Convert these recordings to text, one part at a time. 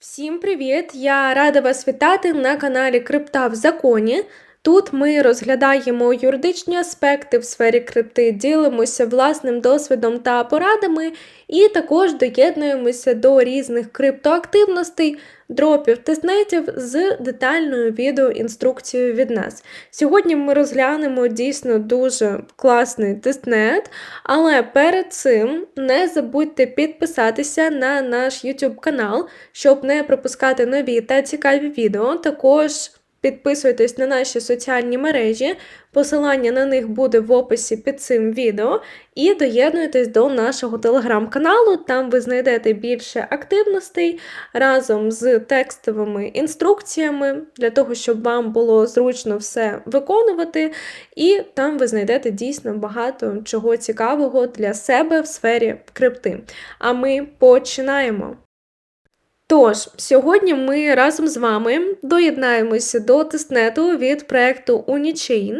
Всім привіт! Я рада вас вітати на каналі Крипта в законі. Тут ми розглядаємо юридичні аспекти в сфері крипти, ділимося власним досвідом та порадами, і також доєднуємося до різних криптоактивностей, дропів тестнетів з детальною відеоінструкцією від нас. Сьогодні ми розглянемо дійсно дуже класний тестнет, але перед цим не забудьте підписатися на наш YouTube канал, щоб не пропускати нові та цікаві відео. Також Підписуйтесь на наші соціальні мережі, посилання на них буде в описі під цим відео, і доєднуйтесь до нашого телеграм-каналу, там ви знайдете більше активностей разом з текстовими інструкціями, для того, щоб вам було зручно все виконувати, і там ви знайдете дійсно багато чого цікавого для себе в сфері крипти. А ми починаємо! Тож, сьогодні ми разом з вами доєднаємося до тестнету від проєкту Unichain.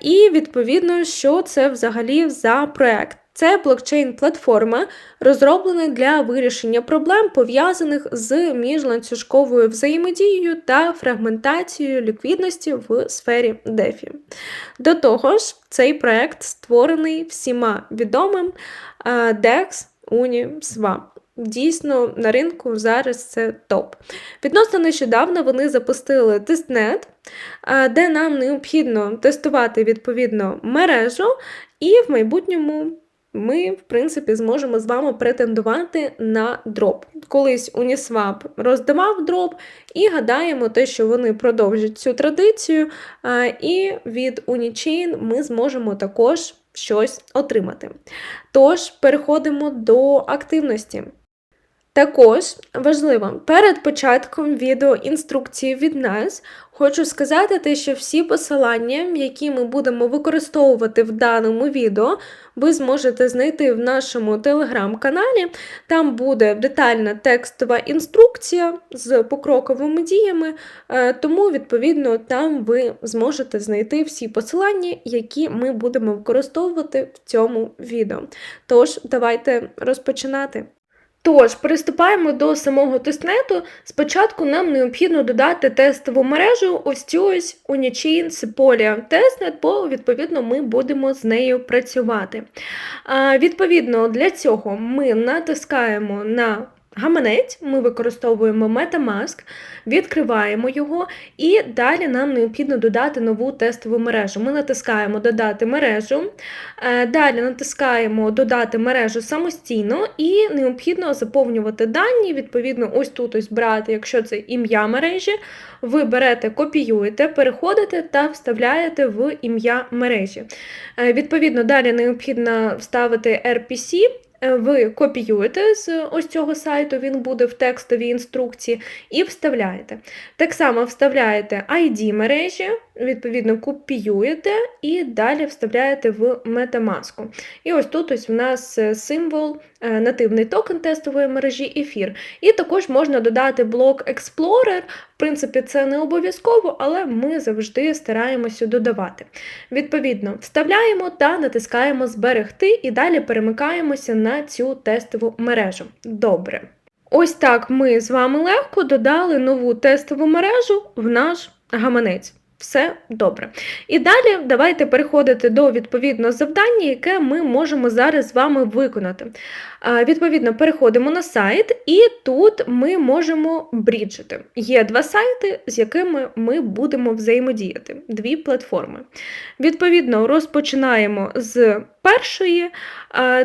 І, відповідно, що це взагалі за проєкт. Це блокчейн-платформа, розроблена для вирішення проблем, пов'язаних з міжланцюжковою взаємодією та фрагментацією ліквідності в сфері DeFi. До того ж, цей проєкт створений всіма відомим DEX, Uni, Swap. Дійсно, на ринку зараз це топ. Відносно нещодавно вони запустили тестнет, де нам необхідно тестувати відповідно мережу, і в майбутньому ми, в принципі, зможемо з вами претендувати на дроп. Колись Uniswap роздавав дроп, і гадаємо, те, що вони продовжать цю традицію, і від Unichain ми зможемо також щось отримати. Тож, переходимо до активності. Також важливо, перед початком відеоінструкції від нас хочу сказати, те, що всі посилання, які ми будемо використовувати в даному відео, ви зможете знайти в нашому телеграм-каналі. Там буде детальна текстова інструкція з покроковими діями, е, тому, відповідно, там ви зможете знайти всі посилання, які ми будемо використовувати в цьому відео. Тож, давайте розпочинати. Тож, приступаємо до самого тестнету. Спочатку нам необхідно додати тестову мережу, ось цю ось Unichain Sepolia тестнет, бо, відповідно, ми будемо з нею працювати. А, Відповідно, для цього ми натискаємо на гаманець, ми використовуємо Metamask, відкриваємо його, і далі нам необхідно додати нову тестову мережу. Ми натискаємо Додати мережу, е, далі натискаємо Додати мережу самостійно і необхідно заповнювати дані. Відповідно, ось тут ось брати, якщо це ім'я мережі, ви берете, копіюєте, переходите та вставляєте в ім'я мережі. Е, відповідно, далі необхідно вставити RPC. Е, ви копіюєте з ось цього сайту, він буде в текстовій інструкції, і вставляєте. Так само вставляєте ID мережі, відповідно, копіюєте і далі вставляєте в Metamask. І ось тут ось в нас е, символ, е, нативний токен тестової мережі ефір. І також можна додати блок Explorer. В принципі, це не обов'язково, але ми завжди стараємося додавати. Відповідно, вставляємо та натискаємо Зберегти і далі перемикаємося на цю тестову мережу. Добре. Ось так ми з вами легко додали нову тестову мережу в наш гаманець. Все добре. І далі давайте переходити до відповідного завдання, яке ми можемо зараз з вами виконати. Відповідно, переходимо на сайт, і тут ми можемо бріджити. Є два сайти, з якими ми будемо взаємодіяти, дві платформи. Відповідно, розпочинаємо з першої,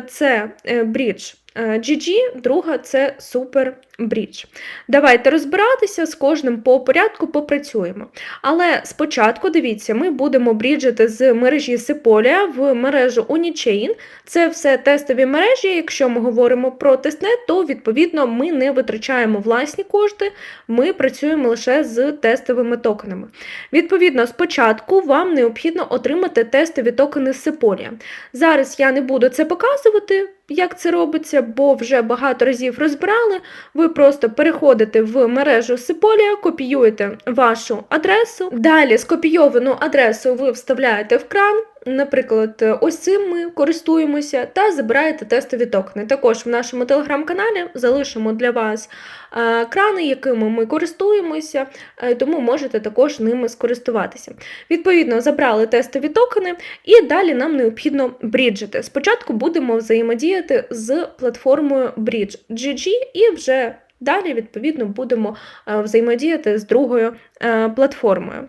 це е, брідж GG, друга це Super Bridge. Давайте розбиратися з кожним по порядку попрацюємо. Але спочатку, дивіться, ми будемо бріджити з мережі Sepolia в мережу Unichain. Це все тестові мережі. Якщо ми говоримо про тестнет, то відповідно ми не витрачаємо власні кошти, ми працюємо лише з тестовими токенами. Відповідно, спочатку вам необхідно отримати тестові токени Sepolia. Зараз я не буду це показувати як це робиться, бо вже багато разів розбирали. Ви просто переходите в мережу Сиполія, копіюєте вашу адресу. Далі скопійовану адресу ви вставляєте в кран, наприклад, ось цим ми користуємося та забираєте тестові токени. Також в нашому телеграм-каналі залишимо для вас е, крани, якими ми користуємося, е, тому можете також ними скористуватися. Відповідно, забрали тестові токени, і далі нам необхідно бріджити. Спочатку будемо взаємодіяти з платформою Bridge GG і вже Далі, відповідно, будемо е, взаємодіяти з другою е, платформою.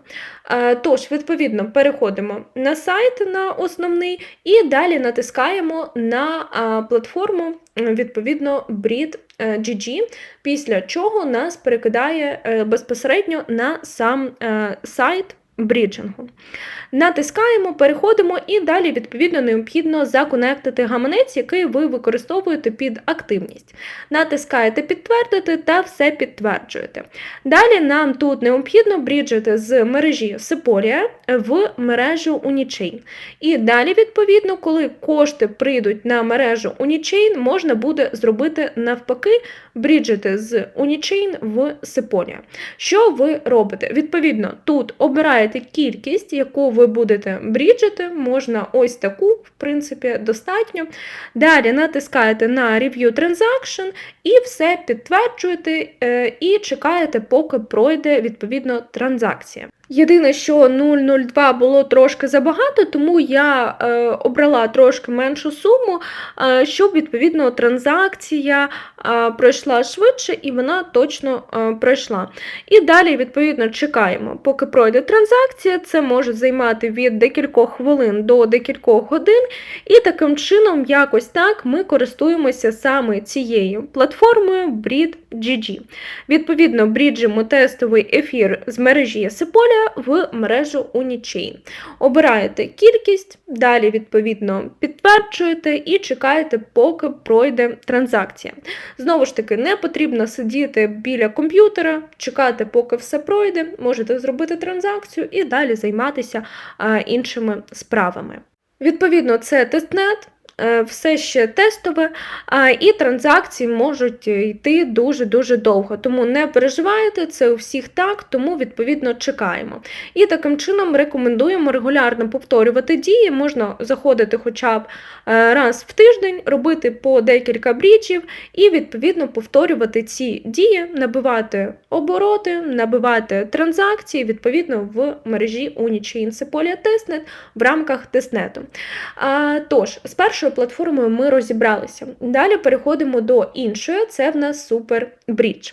Е, тож, відповідно, переходимо на сайт на основний і далі натискаємо на платформу, відповідно, Breed GG, після чого нас перекидає безпосередньо на сам сайт бріджингу. Натискаємо, переходимо і далі, відповідно, необхідно законектити гаманець, який ви використовуєте під активність. Натискаєте підтвердити та все підтверджуєте. Далі нам тут необхідно бріджити з мережі Sepolia в мережу Unichain. І далі, відповідно, коли кошти прийдуть на мережу Unichain, можна буде зробити навпаки, бріджити з Unichain в Sepolia. Що ви робите? Відповідно, тут обираєте кількість, яку ви будете бріджити, можна ось таку, в принципі, достатньо. Далі натискаєте на Review Transaction і все підтверджуєте е, і чекаєте, поки пройде відповідно транзакція. Єдине, що 0,02 було трошки забагато, тому я е, обрала трошки меншу суму, е, щоб відповідно транзакція е, пройшла швидше і вона точно е, пройшла. І далі, відповідно, чекаємо, поки пройде транзакція, це може займати від декількох хвилин до декількох годин. І таким чином, якось так, ми користуємося саме цією платформою BreedGG. Відповідно, бріджимо тестовий ефір з мережі Sepolia, в мережу Unichain. Обираєте кількість, далі, відповідно, підтверджуєте і чекаєте, поки пройде транзакція. Знову ж таки, не потрібно сидіти біля комп'ютера, чекати, поки все пройде, можете зробити транзакцію і далі займатися іншими справами. Відповідно, це тестнет. Е, все ще тестове, і транзакції можуть йти дуже-дуже довго. Тому не переживайте, це у всіх так, тому відповідно чекаємо. І таким чином рекомендуємо регулярно повторювати дії, можна заходити хоча б е, раз в тиждень, робити по декілька бріджів і відповідно повторювати ці дії, набивати обороти, набивати транзакції відповідно в мережі Unichain Sepolia Testnet в рамках тестнету. Тож, спершу першою платформою ми розібралися. Далі переходимо до іншої, це в нас SuperBridge.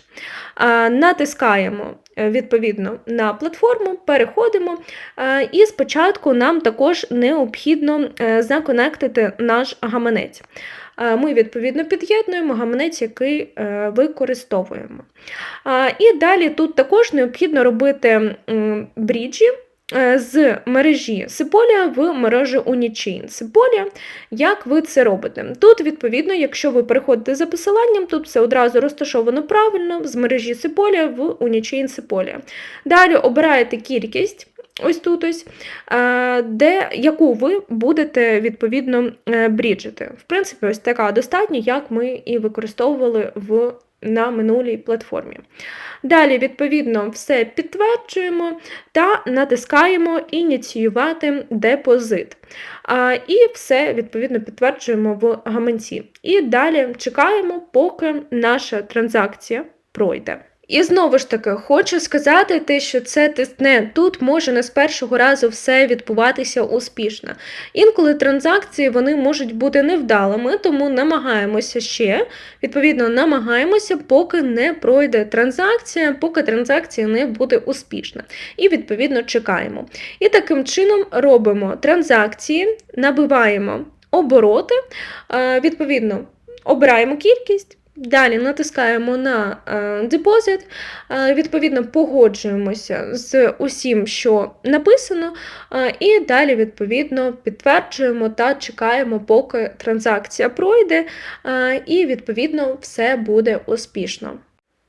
Натискаємо е, відповідно на платформу, переходимо. І спочатку нам також необхідно е, законектити наш гаманець. Ми, відповідно, під'єднуємо гаманець, який е, використовуємо. І далі тут також необхідно робити бріджі. Е, з мережі Сиполія в мережу Unichain. Сиполія, як ви це робите? Тут, відповідно, якщо ви переходите за посиланням, тут все одразу розташовано правильно з мережі Сиполія в Unichain Сиполія. Далі обираєте кількість. Ось тут ось, е, де, яку ви будете відповідно е, бріджити. В принципі, ось така достатньо, як ми і використовували в на минулій платформі. Далі, відповідно, все підтверджуємо та натискаємо Ініціювати депозит. І все, відповідно, підтверджуємо в гаманці. І далі чекаємо, поки наша транзакція пройде. І знову ж таки, хочу сказати, те, що це тестнет. Тут може не з першого разу все відбуватися успішно. Інколи транзакції вони можуть бути невдалими, тому намагаємося ще, відповідно, намагаємося, поки не пройде транзакція, поки транзакція не буде успішна. І, відповідно, чекаємо. І таким чином робимо транзакції, набиваємо обороти, відповідно, обираємо кількість. Далі натискаємо на е, депозит, е, відповідно, погоджуємося з усім, що написано, е, і далі, відповідно, підтверджуємо та чекаємо, поки транзакція пройде, і, відповідно, все буде успішно.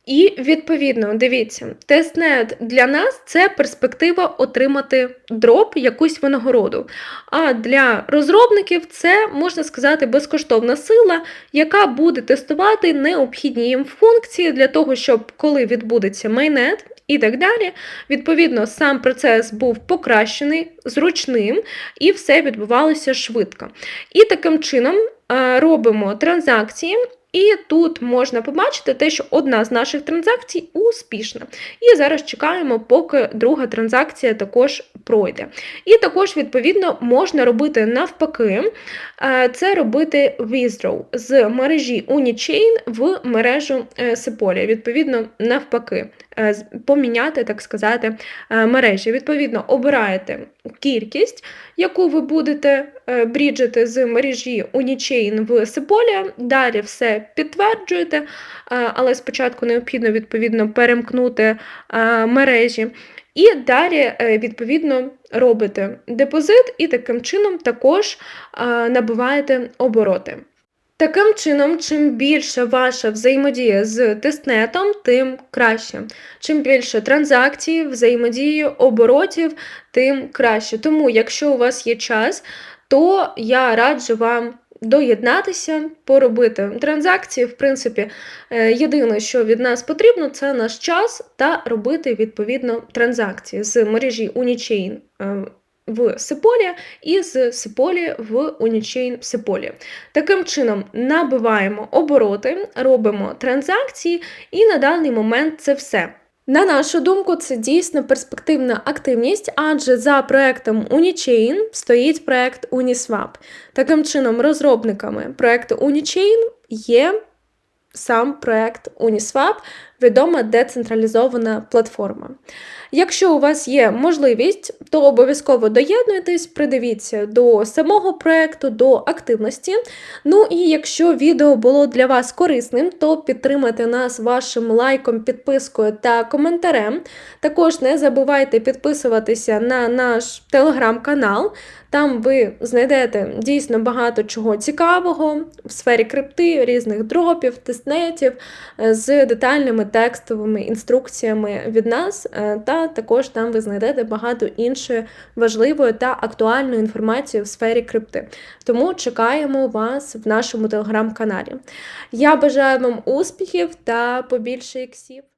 І, відповідно, дивіться, тестнет для нас це перспектива отримати дроп, якусь винагороду. А для розробників це, можна сказати, безкоштовна сила, яка буде тестувати необхідні їм функції для того, щоб коли відбудеться майнет, і так далі. Відповідно, сам процес був покращений, зручним, і все відбувалося швидко. І таким чином е, робимо транзакції. І тут можна побачити те, що одна з наших транзакцій успішна. І зараз чекаємо, поки друга транзакція також пройде. І також, відповідно, можна робити навпаки, е, це робити withdraw з мережі Unichain в мережу е, Sepolia. Відповідно, навпаки, поміняти, так сказати, е, мережі. Відповідно, обираєте кількість, яку ви будете е, бріджити з мережі Unichain в Sepolia. Далі все підтверджуєте, е, але спочатку необхідно відповідно перемкнути е, мережі. І далі, е, відповідно, робите депозит і таким чином також е, набиваєте обороти. Таким чином, чим більше ваша взаємодія з тестнетом, тим краще. Чим більше транзакцій, взаємодії, оборотів, тим краще. Тому, якщо у вас є час, то я раджу вам доєднатися, поробити транзакції. В принципі, е, єдине, що від нас потрібно, це наш час та робити відповідно транзакції з мережі Unichain е, в Sepolia і з Sepolia в Unichain Sepolia. Таким чином набиваємо обороти, робимо транзакції, і на даний момент це все. На нашу думку, це дійсно перспективна активність, адже за проектом Unichain стоїть проект Uniswap. Таким чином, розробниками проекту Unichain є сам проект Uniswap, відома децентралізована платформа. Якщо у вас є можливість, то обов'язково доєднуйтесь, придивіться до самого проекту, до активності. Ну і якщо відео було для вас корисним, то підтримайте нас вашим лайком, підпискою та коментарем. Також не забувайте підписуватися на наш телеграм-канал. Там ви знайдете дійсно багато чого цікавого в сфері крипти, різних дропів, тестнетів е, з детальними текстовими інструкціями від нас. е, Та також там ви знайдете багато іншої важливої та актуальної інформації в сфері крипти. Тому чекаємо вас в нашому телеграм-каналі. Я бажаю вам успіхів та побільше іксів.